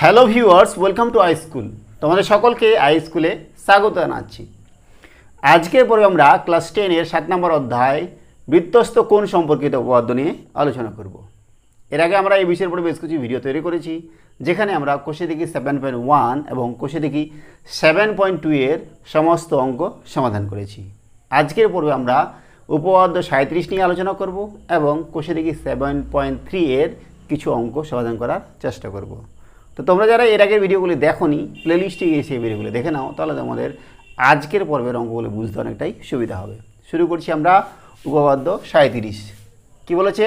Hello viewers, welcome to I school. তোমাদের সকলকে I স্কুলে স্বাগত জানাচ্ছি। আজকের পর্বে আমরা ক্লাস টেনের সাত নম্বর অধ্যায় বৃত্তস্থ কোণ সম্পর্কিত উপপাদ্য নিয়ে আলোচনা করব। এর আগে আমরা এই বিষয়ের উপরে বেশ কিছু ভিডিও তৈরি করেছি, যেখানে আমরা কোষে দেখি সেভেন পয়েন্ট ওয়ান এবং কোষে দেখি সেভেন পয়েন্ট টু এর সমস্ত অঙ্ক সমাধান করেছি। আজকের পর্বে আমরা উপপাদ্য সাঁত্রিশ নিয়ে আলোচনা করব এবং কোষে দেখি সেভেন পয়েন্ট থ্রি এর কিছু অঙ্ক সমাধান করার চেষ্টা করব। তো তোমরা যারা এর আগের ভিডিওগুলি দেখোনি প্লেলিস্টে গিয়ে সেই ভিডিওগুলি দেখে নাও, তাহলে তোমাদের আজকের পর্বের অঙ্কগুলো বুঝতে অনেকটাই সুবিধা হবে। শুরু করছি আমরা উপপাদ্য সাঁত্রিশ কি বলেছে?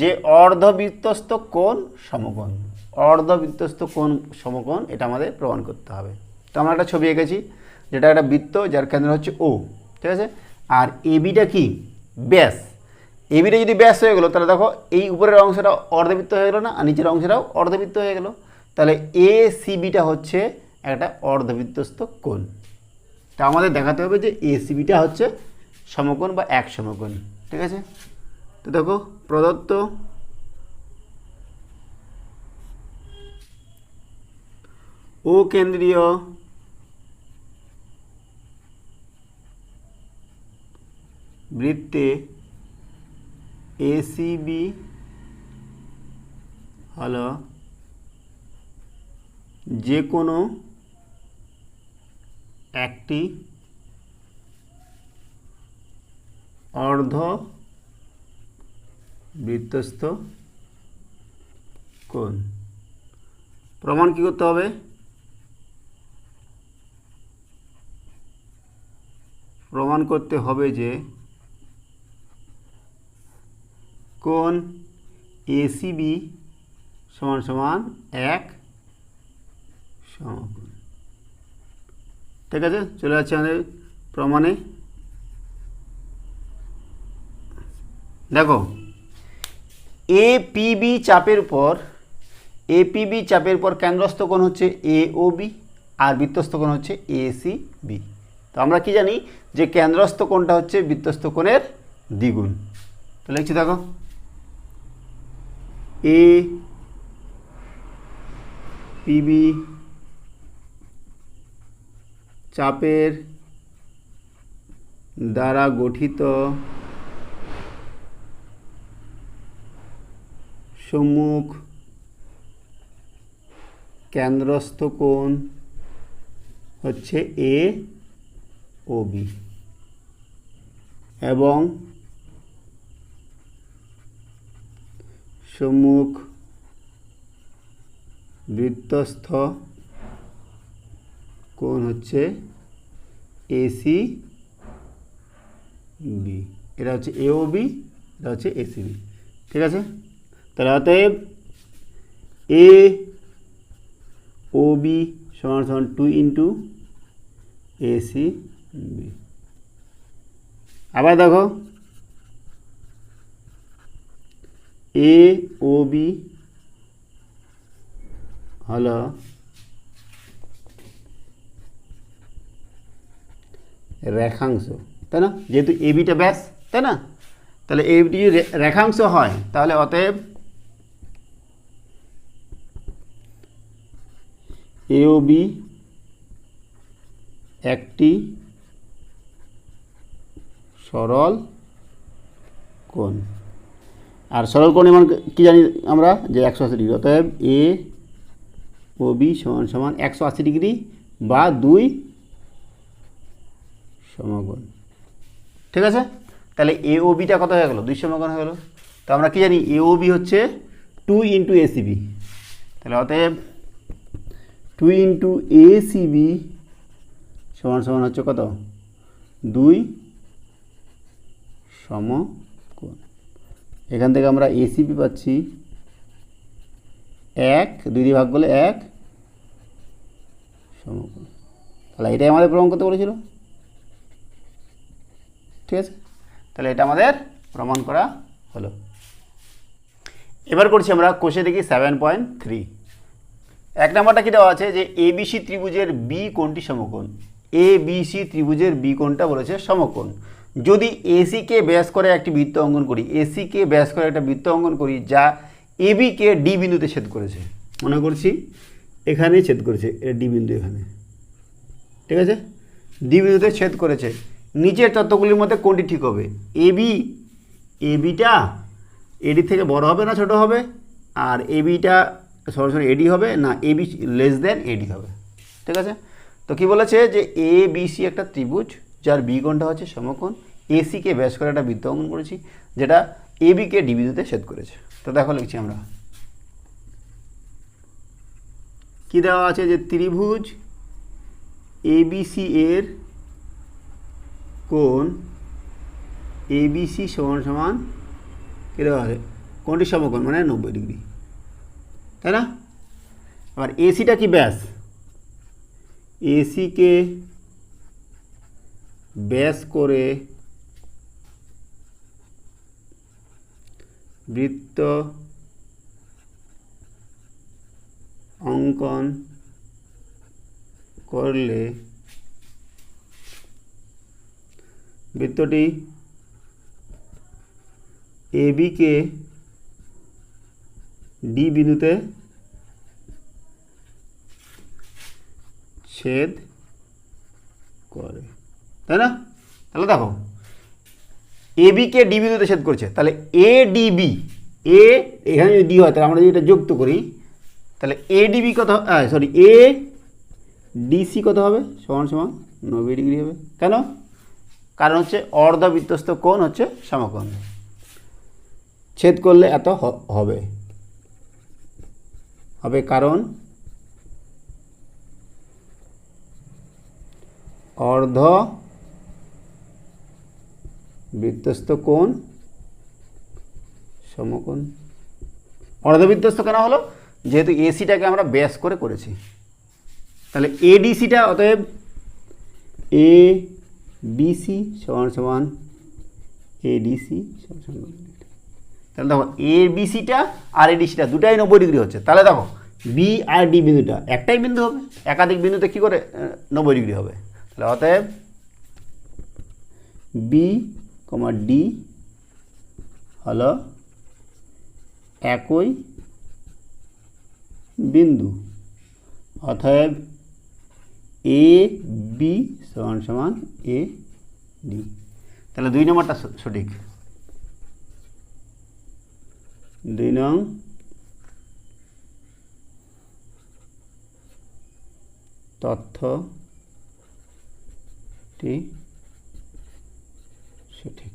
যে অর্ধবৃত্তস্থ কোণ সমকোণ। অর্ধবৃত্তস্থ কোণ সমকোণ, এটা আমাদের প্রমাণ করতে হবে। তো আমরা একটা ছবি এঁকেছি, যেটা একটা বৃত্ত যার কেন্দ্র হচ্ছে ও ঠিক আছে? আর এবিটা কি? ব্যাস। এবিটা যদি ব্যাস হয়ে গেলো, তাহলে দেখো এই উপরের অংশটা অর্ধবৃত্ত হয়ে গেলো না, আর নিচের অংশটাও অর্ধবৃত্ত হয়ে গেলো। তাহলে এ সিবিটা হচ্ছে একটা অর্ধবৃত্তস্থ কোণ। তা আমাদের দেখাতে হবে যে এ সিবিটা হচ্ছে সমকোণ বা এক সমকোণ ঠিক আছে? তো দেখো, প্রদত্ত ও কেন্দ্রীয় বৃত্তে এসিবি হলো যে কোনো একটি অর্ধ বৃত্তস্থ কোণ। প্রমাণ কী করতে হবে? প্রমাণ করতে হবে যে কোণ এসিবি সমান সমান এক সমকোণ ঠিক আছে, চলে যাচ্ছে আমাদের প্রমাণে। দেখো এ পিবি চাপের উপর এ পিবি চাপের উপর কেন্দ্রস্থ কোণ হচ্ছে এ ও বি আর বৃত্তস্থ কোণ হচ্ছে এ সি বি। তো আমরা কি জানি যে কেন্দ্রস্থ কোণটা হচ্ছে বৃত্তস্থ কোণের দ্বিগুণ। তো লিখছি দেখো। এ পিবি চাপের দ্বারা গঠিত সম্মুখ কেন্দ্রস্থ কোণ হচ্ছে এ ও বি এবং সম্মুখ বৃত্তস্থ কোণ হচ্ছে এসি বি এটা হচ্ছে এও বি এটা হচ্ছে এসি বি ঠিক আছে? তাহলে অতএব এ ও বি সমান সমান টু ইন্টু এসি বি আবার দেখো। এ ও বি হলো রেখাংশ, তাই না? যেহেতু এবিটা ব্যাস, তাই না? তাহলে এবিটি যদি রে- রেখাংশ হয়, তাহলে অতএব এও বি একটি সরল কোণ। আর সরল কোণ এমন কী জানি আমরা? যে একশো আশি ডিগ্রি। অতএব এ ও বি সমান সমান একশো আশি ডিগ্রি বা দুই সমকোণ ঠিক আছে? তাহলে এ বিটা কত হয়ে গেল? দুই সমকোণ হয়ে গেল। তো আমরা কি জানি? এ ও বি হচ্ছে টু ইন্টু এসিবি তাহলে অতএব টু ইন্টু এসিবি সমান সমান হচ্ছে কত? দুই সমকোণ এখান থেকে আমরা এসিবি পাচ্ছি। এক, দুই দিয়ে ভাগ করলে এক সমকোণ তাহলে এটাই আমাদের প্রমাণ করতে বলেছিল? ঠিক আছে? তাহলে এটা আমাদের প্রমাণ করা হলো। এবার করছি আমরা কোষে দেখি সেভেন পয়েন্ট থ্রি এক নাম্বারটা কি দেওয়া আছে? যে এবিসি ত্রিভুজের বি কোণটি সমকোণ। এ বিসি ত্রিভুজের বি কোণটা বলেছে সমকোণ। যদি এসিকে ব্যাস করে একটি বৃত্ত অঙ্কন করি এসিকে ব্যাস করে একটা বৃত্ত অঙ্কন করি, যা এবিকে ডি বিন্দুতে ছেদ করেছে। মনে করছি, এখানেই ছেদ করেছে, এটা ডি বিন্দু এখানে। ঠিক আছে? ডি বিন্দুতে ছেদ করেছে। নিচের তত্ত্বগুলির মধ্যে কোনটি ঠিক হবে? এ বি এ বিটা এডি থেকে বড় হবে না ছোট হবে? আর এ বিটা সরাসরি এডি হবে না এ বি লেস দেন এডি হবে। ঠিক আছে? তো কি বলেছে যে এ বি সি একটা ত্রিভুজ, যার বি কোণটা হচ্ছে সমকোণ। এসিকে ব্যাস করে একটা বৃত্ত অঙ্কন করেছি, যেটা এ বিকে ডি বিন্দুতে ছেদ করেছে। তো দেখো লিখছি আমরা। কি দেওয়া আছে যে ত্রিভুজ এবিসি এর কোণ এবিসি সমান সমান কী দেওয়া আছে? কোনটি সমকোণ মানে নব্বই ডিগ্রি। তাই না? আবার এসিটা কি ব্যাস? এসিকে ব্যাস করে বৃত্ত অঙ্কন করলে বৃত্তটি এ বিকে ডি বিন্দুতে ছেদ করে। তাই না? তাহলে দেখো এ বিকে ডি বিন্দুতে ছেদ করছে, তাহলে এ ডিবি এ এখানে যদি ডি হয়, তাহলে আমরা যদি এটা যুক্ত করি, তাহলে এ ডিবি কত সরি এ ডিসি কত হবে? সমান সমান নব্বই ডিগ্রি হবে। কেন? কারণ হচ্ছে অর্ধবৃত্তস্ত কোণ হচ্ছে সমকোণ। ছেদ করলে এত হবে। হবে কারণ অর্ধ বৃত্তস্ত কোণ সমকোণ। অর্ধবৃত্তস্ত কেন হলো? যেহেতু এসিটাকে আমরা ব্যাস করে করেছি। তাহলে এডিসিটা অতএব এ বিসি সমান সমান এডিসি সমান সমান তাহলে দেখো এ বিসিটা আর এডিসিটা দুটাই নব্বই ডিগ্রি হচ্ছে। তাহলে দেখো বি আর ডি বিন্দুটা একটাই বিন্দু হবে। একাধিক বিন্দুতে কী করে? নব্বই ডিগ্রি হবে। তাহলে অতএব বি কমা ডি হলো একই বিন্দু। অতএব এ বি সমান সমান এ ডি তাহলে দুই নম্বরটা সঠিক। দুই নং। তথ্যটি সঠিক।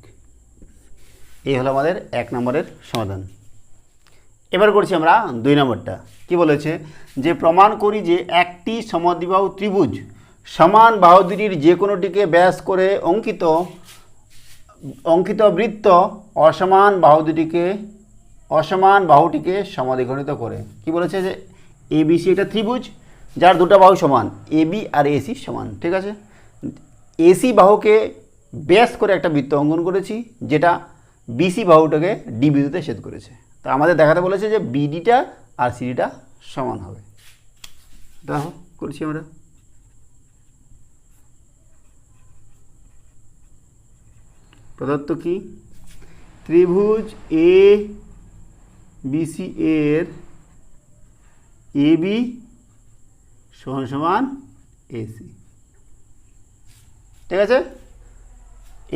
এই হলো আমাদের এক নম্বরের সমাধান। এবার করছি আমরা দুই নম্বরটা। কি বলেছে? যে প্রমাণ করি যে একটি সমদ্বিবাহু ত্রিভুজ সমান বাহু দুটির যে কোনোটিকে ব্যাস করে অঙ্কিত অঙ্কিত বৃত্ত অসমান বাহু দুটিকে অসমান বাহুটিকে সমাধিঘনিত করে। কি বলেছে যে এবিসি একটা ত্রিভুজ, যার দুটো বাহু সমান এবি আর এসি সমান, ঠিক আছে? এসি বাহুকে ব্যাস করে একটা বৃত্ত অঙ্কন করেছি, যেটা বিসি বাহুটাকে ডি বিন্দুতে ছেদ করেছে। তা আমাদের দেখাতে বলেছে যে বিডিটা আর সিডিটা সমান হবে। দেখো করছি আমরা। প্রদত্ত কি? ত্রিভুজ এ বিসি এর এ বি সমান সমান এসি ঠিক আছে?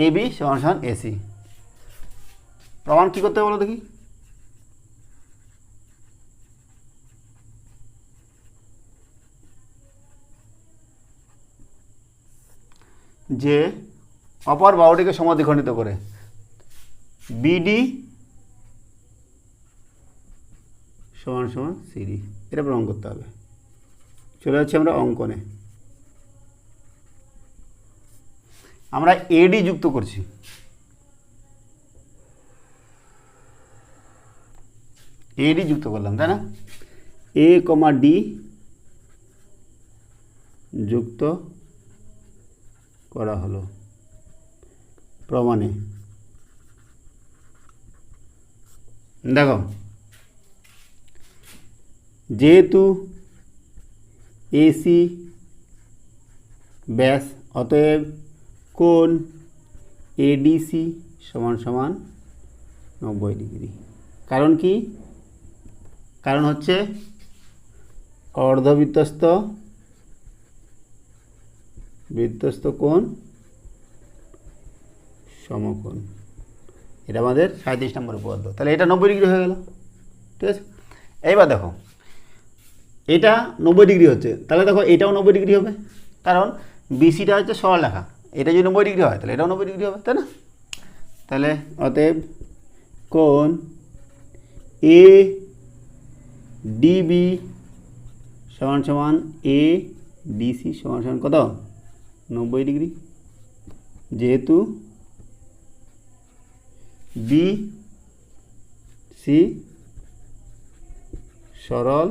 এ বি সমান সমান এসি প্রমাণ কী করতে হবে বলো দেখি। যে অপর বাহুটিকে সমাধিখণ্ডিত করে। বিডি সমান সমান সিডি এটা প্রমাণ করতে হবে। চলে যাচ্ছি আমরা অঙ্কনে। আমরা এডি যুক্ত করছি। এডি যুক্ত করলাম, তাই না? এ কমা ডি যুক্ত করা হলো। প্রমাণে। দেখো, যেহেতু এসি, ব্যাস, অতএব কোন এডিসি সমান সমান নব্বই ডিগ্রি। কারণ কি? কারণ হচ্ছে অর্ধবৃত্তস্ত বৃত্তস্ত কোণ, সমকোণ। এটা আমাদের সাঁত্রিশ নম্বর উপপাদ্য। তাহলে এটা নব্বই ডিগ্রি হয়ে গেল। ঠিক আছে? এইবার দেখো, এটা নব্বই ডিগ্রি হচ্ছে। তাহলে দেখো, এটাও নব্বই ডিগ্রি হবে। কারণ বিসিটা হচ্ছে সরলরেখা এটা যদি নব্বই ডিগ্রি হয়, তাহলে এটাও নব্বই ডিগ্রি হবে, তাই না? তাহলে অতএব কোণ এ ডিবি সমান সমান এ ডিসি সমান সমান কত? নব্বই ডিগ্রি। যেহেতু বি সি সরল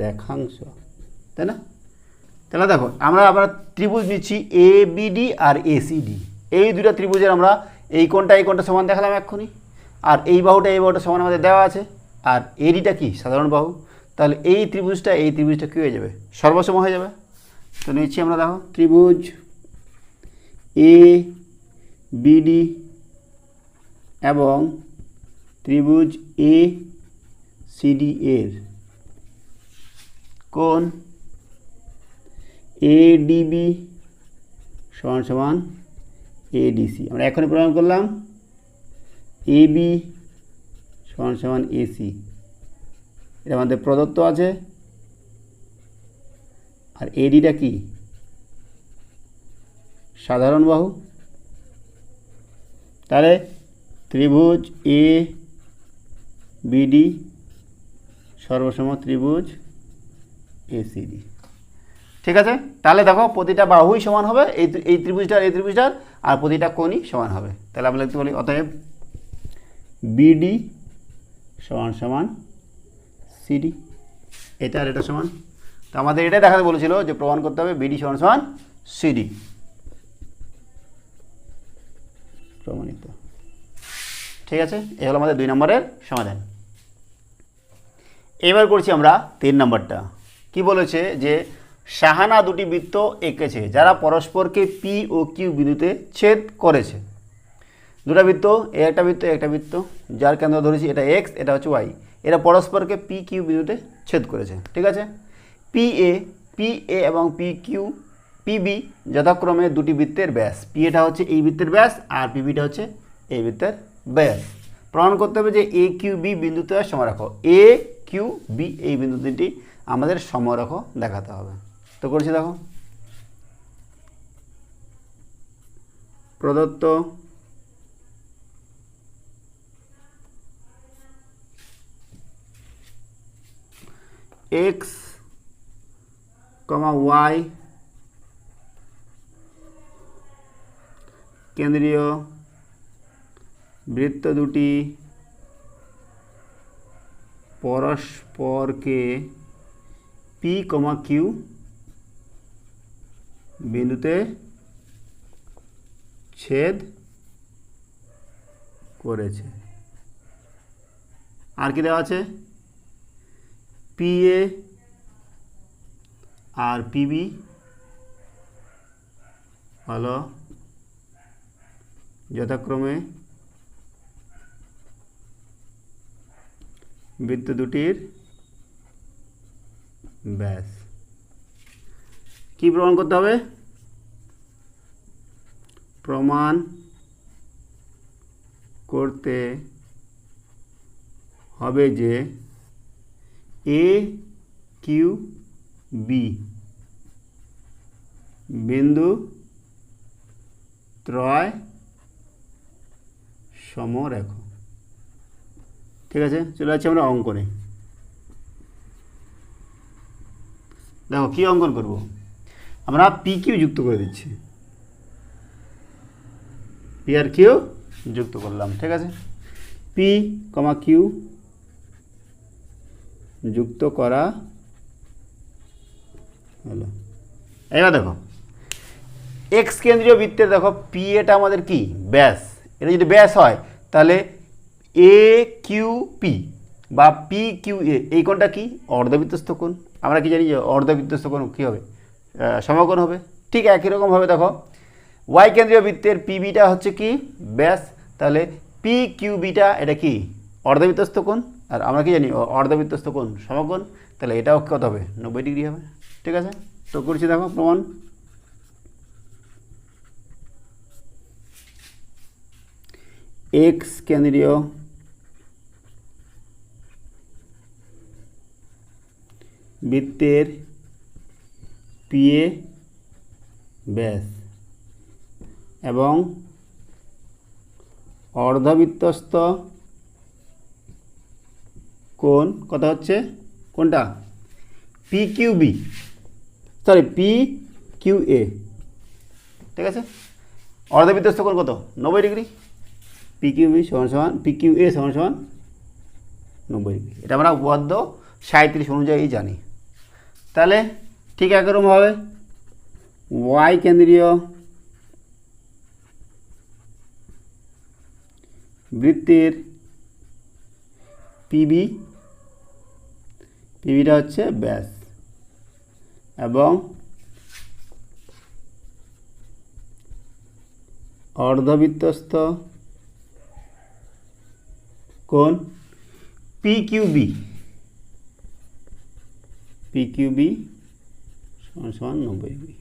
রেখাংশ, তাই না? তাহলে দেখো, আমরা আবার ত্রিভুজ নিচ্ছি এ বিডি আর এসিডি এই দুটো ত্রিভুজের আমরা এই কোণটা এই কোণটা সমান দেখালাম এক্ষুনি। আর এই বাহুটা এই বাহুটা সমান আমাদের দেওয়া আছে। আর এডিটা কি? সাধারণ বাহু। তাহলে এই ত্রিভুজটা এই ত্রিভুজটা কী হয়ে যাবে? সর্বসম হয়ে যাবে। তো নিচ্ছি আমরা, দেখো, ত্রিভুজ এ বিডি এবং ত্রিভুজ এ সিডি এর। কোণ এডিবি সমান সমান এডিসি আমরা এখনই প্রমাণ করলাম এবি সমান সমান এসি এটা আমাদের প্রদত্ত আছে আর এডিটা কি? সাধারণ বাহু। তাহলে ত্রিভুজ এ বিডি সর্বসম ত্রিভুজ এসিডি ঠিক আছে? তাহলে দেখো প্রতিটা বাহুই সমান হবে, এই এই ত্রিভুজটার এই ত্রিভুজটার, আর প্রতিটা কোণই সমান হবে। তাহলে আমরা লিখতে পারি, অতএব বিডি সমান সমান সিডি এটা আর এটা সমান তো আমাদের এটাই দেখাতে বলেছিল যে প্রমাণ করতে হবে বিডি সমান সমান সিডি প্রমাণিত। ঠিক আছে? এ হলো আমাদের দুই নম্বরের সমাধান। এবার করছি আমরা তিন নম্বরটা। কি বলেছে যে সাহানা দুটি বৃত্ত এঁকেছে, যারা পরস্পরকে পি ও কিউ বিন্দুতে ছেদ করেছে। দুটা বৃত্ত, এ একটা বৃত্ত একটা বৃত্ত, যার কেন্দ্র ধরেছি এটা এক্স এটা হচ্ছে ওয়াই এরা পরস্পরকে পি কিউ বিন্দুতে ছেদ করেছে। ঠিক আছে? পি এ পি এ এবং পি কিউ পিবি যথাক্রমে দুটি বৃত্তের ব্যাস। পি এটা হচ্ছে এই বৃত্তের ব্যাস আর পিবিটা হচ্ছে এই বৃত্তের ব্যাস। প্রমাণ করতে হবে যে এ কিউ বি বিন্দুতে সমরেখ। এ কিউ বি এই বিন্দু দুটি আমাদের সমরেখ দেখাতে হবে। তো করছি দেখো। প্রদত্ত এক্স কমা ওয়াই। কেন্দ্রীয় বৃত্ত দুটি পরস্পরকে পি কমা কিউ বিন্দুতে ছেদ করেছে। আর কি দেওয়া আছে? পি এ আর পিবি হলো যথাক্রমে বৃত্ত দুটির ব্যাস। কি প্রমাণ করতে হবে? প্রমাণ করতে হবে যে এ কিউ বি বিন্দু ত্রয় সমরেখ। ঠিক আছে? চলে যাচ্ছি আমরা অঙ্কনে। দেখো, কী অঙ্কন করব? আমরা পি কিউ যুক্ত করে দিচ্ছি। পি আর কিউ যুক্ত করলাম, ঠিক আছে? পি কমা কিউ যুক্ত করা হলো। এবার দেখো এক্স কেন্দ্রীয় বৃত্তের দেখো পি এটা আমাদের কি? ব্যাস। এটা যদি ব্যাস হয়, তাহলে এ কিউ পি বা পি কিউ এ এই কোণটা কি? অর্ধবৃত্তস্থ কোণ। আমরা কি জানি যে অর্ধবৃত্তস্থ কোণ কী হবে? সমকোণ হবে। ঠিক একই রকমভাবে দেখো ওয়াই কেন্দ্রীয় বৃত্তের পিবিটা হচ্ছে কি? ব্যাস। তাহলে পি কিউ বিটা এটা কি? অর্ধবৃত্তস্থ কোণ। আর আমরা কি জানি, অ- অর্ধবৃত্তস্থ কোণ, সমকোণ। তাহলে এটাও কত হবে? নব্বই ডিগ্রি হবে। ঠিক আছে? তো করছি দেখো প্রমাণ। এক্স কেন্দ্রীয় বৃত্তের পিএ ব্যাস এবং অর্ধবৃত্তস্থ কোন কথা হচ্ছে? কোনটা? P Q B sorry P Q A ঠিক আছে? অর্ধবৃত্তস্থ কোণ কত? নব্বই ডিগ্রি? পি কিউ বি সমান সমান পি কিউ এ সমান সমান নব্বই ডিগ্রি। এটা আমরা উপপাদ্য সাঁত্রিশ অনুযায়ী জানি। তাহলে ঠিক একরকম হবে। ওয়াই কেন্দ্রীয় বৃত্তের পিবি পিবিটা হচ্ছে ব্যাস। এবং অর্ধবৃত্তস্থ কোণ P Q B P Q B সমান সমান নব্বই ডিগ্রি।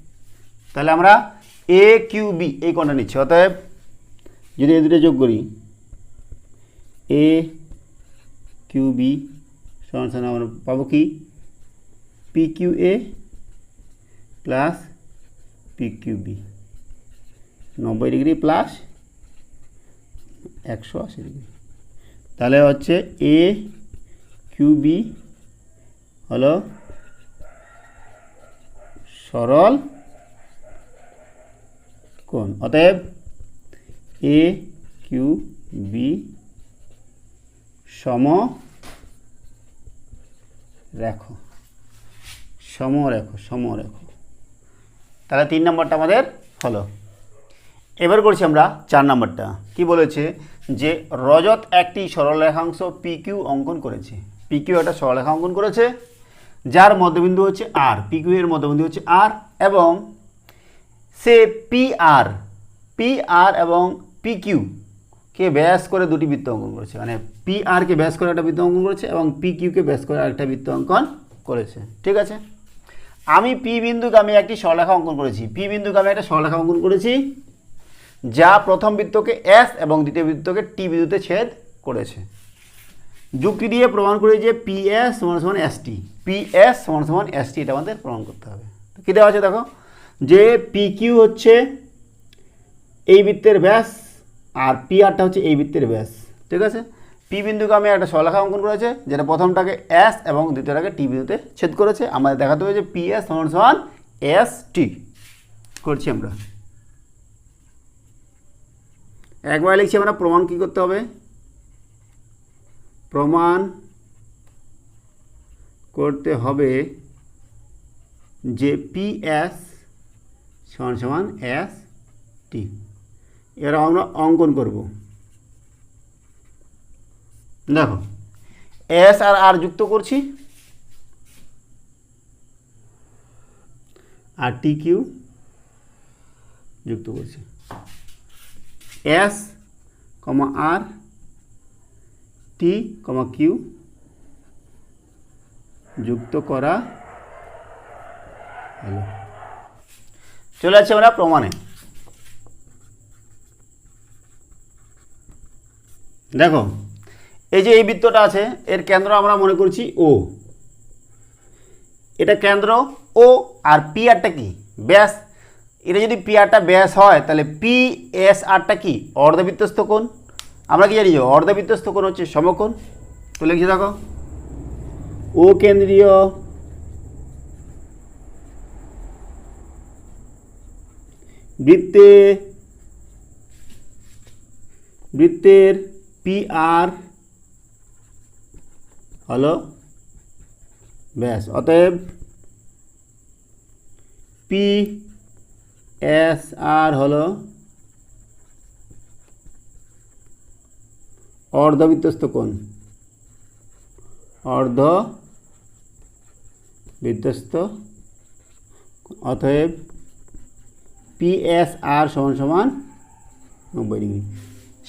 তাহলে আমরা এ কিউ বি এই কোণটা নিচ্ছি। অতএব যদি এই দুটো যোগ করি এ কিউ বি সমান সমান আমরা পাবো কি? P Q A plus P Q B নব্বই ডিগ্রি প্লাস একশো আশি ডিগ্রি। তাহলে হচ্ছে এ কিউ বি হলো সরল কোণ। অতএব এ কিউ বি সম রেখো সম রেখো সম রেখো তাহলে তিন নম্বরটা আমাদের হলো। এবার করছি আমরা চার নম্বরটা। কি বলেছে? যে রজত একটি সরলরেখাংশ পি কিউ অঙ্কন করেছে। পি কিউ একটা সরলরেখা অঙ্কন করেছে, যার মধ্যবিন্দু হচ্ছে আর পি কিউ এর মধ্যবিন্দু হচ্ছে আর এবং সে পি আর পি আর এবং পি কিউ কে ব্যাস করে দুটি বৃত্ত অঙ্কন করেছে। মানে পি আর কে ব্যাস করে একটা বৃত্ত অঙ্কন করেছে এবং পি কিউকে ব্যাস করে আরেকটা বৃত্ত অঙ্কন করেছে। ঠিক আছে? আমি পি বিন্দুকে আমি একটি সরলেখা অঙ্কন করেছি। পি বিন্দুকে আমি একটা সরলেখা অঙ্কন করেছি, যা প্রথম বৃত্তকে এস এবং দ্বিতীয় বৃত্তকে টি বিন্দুতে ছেদ করেছে। যুক্তি দিয়ে প্রমাণ করি যে পি এস সমান সমান এস টি পি এস সমান সমান এস টি এটা আমাদের প্রমাণ করতে হবে। কী দেওয়া আছে দেখো? যে পি কিউ হচ্ছে এই বৃত্তের ব্যাস আর পি আরটা হচ্ছে এই বৃত্তের ব্যাস। ঠিক আছে? পি বিন্দুকে আমি একটা সলেখা অঙ্কন করেছে, যেটা প্রথমটাকে এস এবং দ্বিতীয়টাকে টি বিন্দুতে ছেদ করেছে। আমাদের দেখাতে হবে যে পি এস সমান সমান এস টি করছি আমরা। একবার লিখছি আমরা, প্রমাণ কী করতে হবে? প্রমাণ করতে হবে যে পি এস সমান সমান এস টি এরা আমরা অঙ্কন করব। দেখো এস আর আর যুক্ত করছি। আর টি কিউ যুক্ত করছি। এস কমা আর টি কমা কিউ যুক্ত করা হলো। চলে যাচ্ছে আমরা প্রমাণে। দেখো এই যে এই বৃত্তটা আছে, এর কেন্দ্র আমরা মনে করছি ও এটা কেন্দ্র ও আর পি আরটা কি? ব্যাস। এটা যদি পি আরটা ব্যাস হয়, তাহলে পি এস আরটা কি? অর্ধবৃত্তস্থ কোণ। আমরা কি জানি অর্ধবৃত্তস্থ কোণ হচ্ছে সমকোণ? তো লিখছি দেখো। ও কেন্দ্রীয় বৃত্তে, বৃত্তের পি আর হলো ব্যাস, অতএব পি এস আর হলো অর্ধবৃত্তস্থ কোণ। অর্ধ বৃত্তস্থ অতএব পি এস আর সমান সমান নব্বই ডিগ্রি।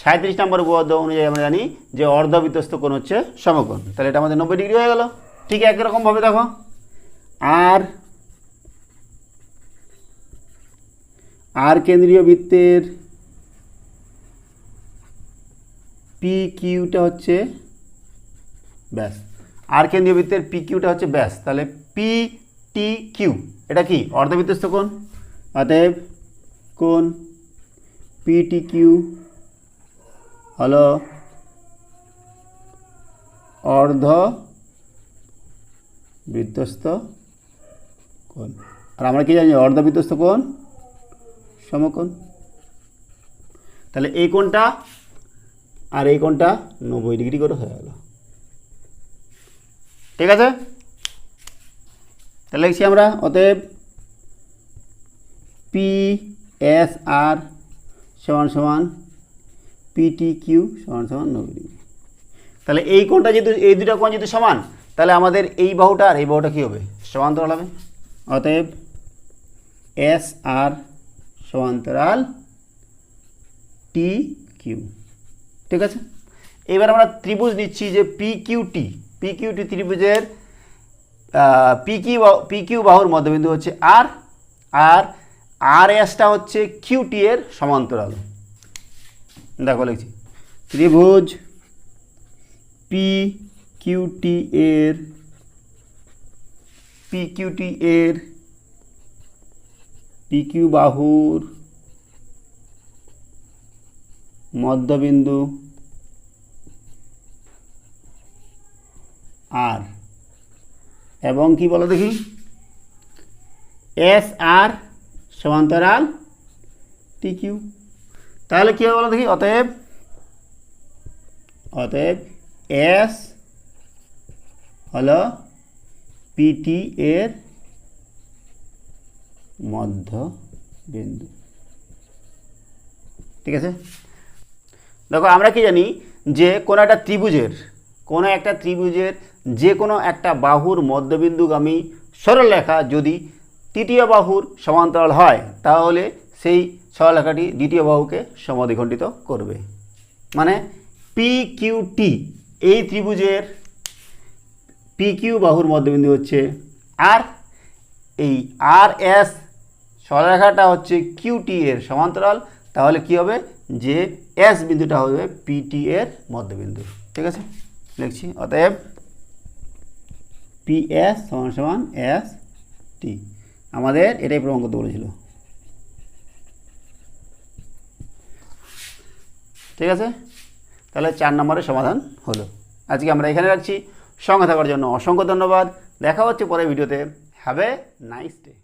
সাঁত্রিশ নম্বর উপপাদ্য অনুযায়ী আমরা জানি যে অর্ধবৃত্তস্থ কোণ হচ্ছে সমকোণ। তাহলে এটা আমাদের নব্বই ডিগ্রি হয়ে গেল। ঠিক একই রকমভাবে দেখো। আর আর কেন্দ্রীয় বৃত্তের পি কিউটা হচ্ছে ব্যাস। আর কেন্দ্রীয় বৃত্তের পি কিউটা হচ্ছে ব্যাস। তাহলে পি টি কিউ এটা কি? অর্ধবৃত্তস্থ কোণ। অতএব কোণ পি টি কিউ হলো অর্ধ বৃত্তস্থ কোণ। আর আমরা কি জানি অর্ধবৃত্তস্থ কোণ? সমকোণ। তাহলে এই কোণটা আর এই কোণটা নব্বই ডিগ্রি করে হয়ে গেল। ঠিক আছে? তাহলে লিখছি আমরা, অতএব পি এস আর সমান সমান পিটি কিউ সমান সমান নব্বই ডিগ্রি। তাহলে এই কোণটা যেহেতু এই দুটো কোণ যেহেতু সমান, তাহলে আমাদের এই বাহুটা আর এই বাহুটা কী হবে? সমান্তরাল হবে। অতএব এস আর সমান্তরাল টি কিউ ঠিক আছে? এবার আমরা ত্রিভুজ নিচ্ছি যে P Q T P Q T ত্রিভুজের পি কিউ পি কিউ বাহুর মধ্যবিন্দু হচ্ছে আর আর আর এসটা হচ্ছে কিউ টি এর সমান্তরাল। দেখো লিখছি। ত্রিভুজ পি কিউ টি এর পি কিউ টি এর পি কিউ বাহুর মধ্যবিন্দু আর এবং কি বলো দেখি? এস আর সমান্তরাল টি কিউ তাহলে কী হবে বলো দেখি? অতএব অতএব এস হলো পিটি এর মধ্য বিন্দু ঠিক আছে? দেখো, আমরা কি জানি যে কোনো একটা ত্রিভুজের, কোনো একটা ত্রিভুজের যে কোনো একটা বাহুর মধ্যবিন্দুগামী সরলরেখা যদি তৃতীয় বাহুর সমান্তরাল হয়, তাহলে সেই সরলরেখাটি দ্বিতীয় বাহুকে সমদ্বিখণ্ডিত করবে। মানে পি কিউ টি এই ত্রিভুজের পি কিউ বাহুর মধ্যবিন্দু হচ্ছে আর এই আর এস সরলরেখাটা হচ্ছে কিউ টি এর সমান্তরাল। তাহলে কি হবে? যে এস বিন্দুটা হবে পিটি এর মধ্যবিন্দু। ঠিক আছে? লিখছি। অতএব পি এস সমান সমান এস টি আমাদের এটাই প্রমাণ করতে বলেছিল। ঠিক আছে? তাহলে চার নম্বরের সমাধান হলো। আজকে আমরা এখানে রাখছি। সঙ্গে থাকার জন্য অসংখ্য ধন্যবাদ। দেখা হচ্ছে পরের ভিডিওতে। Have a nice day